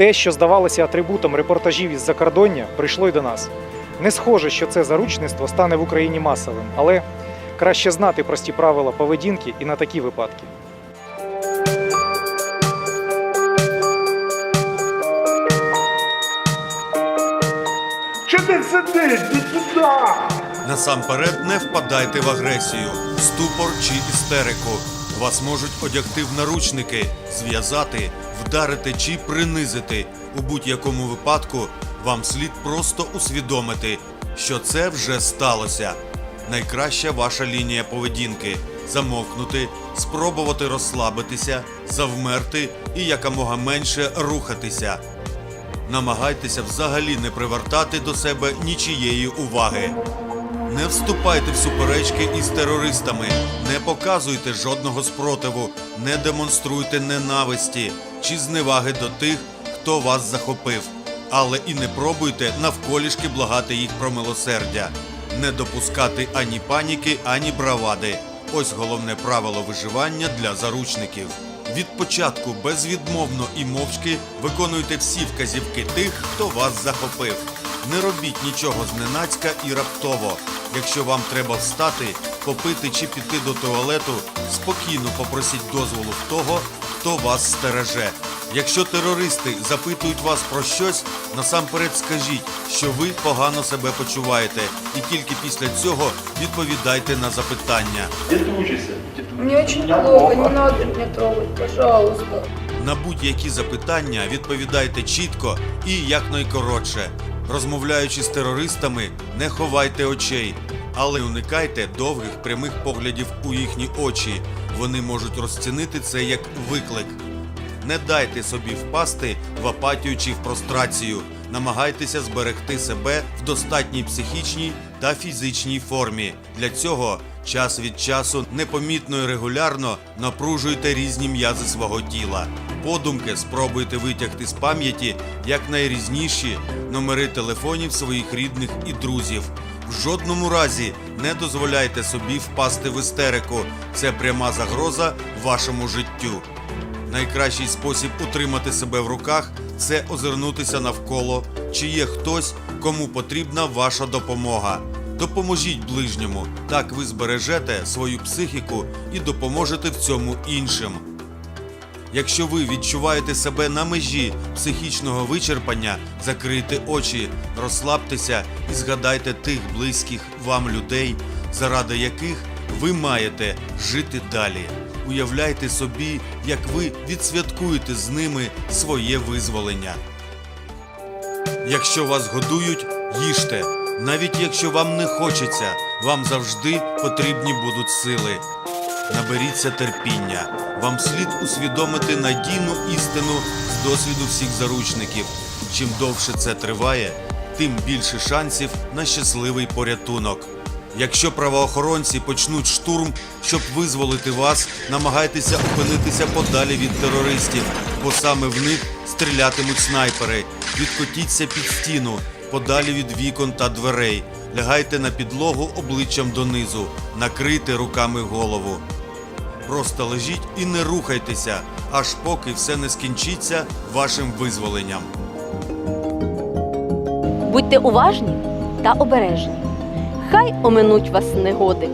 Те, що здавалося атрибутом репортажів із закордоння, прийшло й до нас. Не схоже, що це заручництво стане в Україні масовим, але краще знати прості правила поведінки і на такі випадки. Що ти сидиш? Сюди! Насамперед не впадайте в агресію, ступор чи істерику. Вас можуть одягти в наручники, зв'язати, вдарити чи принизити. У будь-якому випадку вам слід просто усвідомити, що це вже сталося. Найкраща ваша лінія поведінки замовкнути, спробувати розслабитися, завмерти і якомога менше рухатися. Намагайтеся взагалі не привертати до себе нічієї уваги. Не вступайте в суперечки із терористами, не показуйте жодного спротиву, не демонструйте ненависті чи зневаги до тих, хто вас захопив. Але і не пробуйте навколішки благати їх про милосердя, не допускати ані паніки, ані бравади. Ось головне правило виживання для заручників. Від початку безвідмовно і мовчки виконуйте всі вказівки тих, хто вас захопив. Не робіть нічого зненацька і раптово. Якщо вам треба встати, попити чи піти до туалету, спокійно попросіть дозволу в того, хто вас стереже. Якщо терористи запитують вас про щось, насамперед скажіть, що ви погано себе почуваєте, і тільки після цього відповідайте на запитання. Де ти учишся? Мне очень плохо, не надо меня трогать, пожалуйста. На будь-які запитання відповідайте чітко і якнайкоротше. Розмовляючи з терористами, не ховайте очей, але уникайте довгих прямих поглядів у їхні очі. Вони можуть розцінити це як виклик. Не дайте собі впасти в апатію чи в прострацію. Намагайтеся зберегти себе в достатній психічній та фізичній формі. Для цього час від часу непомітно і регулярно напружуйте різні м'язи свого тіла. Подумки спробуйте витягти з пам'яті якнайрізніші номери телефонів своїх рідних і друзів. В жодному разі не дозволяйте собі впасти в істерику. Це пряма загроза вашому життю. Найкращий спосіб утримати себе в руках це озирнутися навколо, чи є хтось, кому потрібна ваша допомога. Допоможіть ближньому, так ви збережете свою психіку і допоможете в цьому іншим. Якщо ви відчуваєте себе на межі психічного вичерпання, закрийте очі, розслабтеся і згадайте тих близьких вам людей, заради яких ви маєте жити далі. Уявляйте собі, як ви відсвяткуєте з ними своє визволення. Якщо вас годують, їжте. Навіть якщо вам не хочеться, вам завжди потрібні будуть сили. Наберіться терпіння. Вам слід усвідомити надійну істину з досвіду всіх заручників. Чим довше це триває, тим більше шансів на щасливий порятунок. Якщо правоохоронці почнуть штурм, щоб визволити вас, намагайтеся опинитися подалі від терористів, бо саме в них стрілятимуть снайпери. Відкотіться під стіну, подалі від вікон та дверей. Лягайте на підлогу обличчям донизу, накрийте руками голову. Просто лежіть і не рухайтеся, аж поки все не скінчиться вашим визволенням. Будьте уважні та обережні. Хай оминуть вас негоди,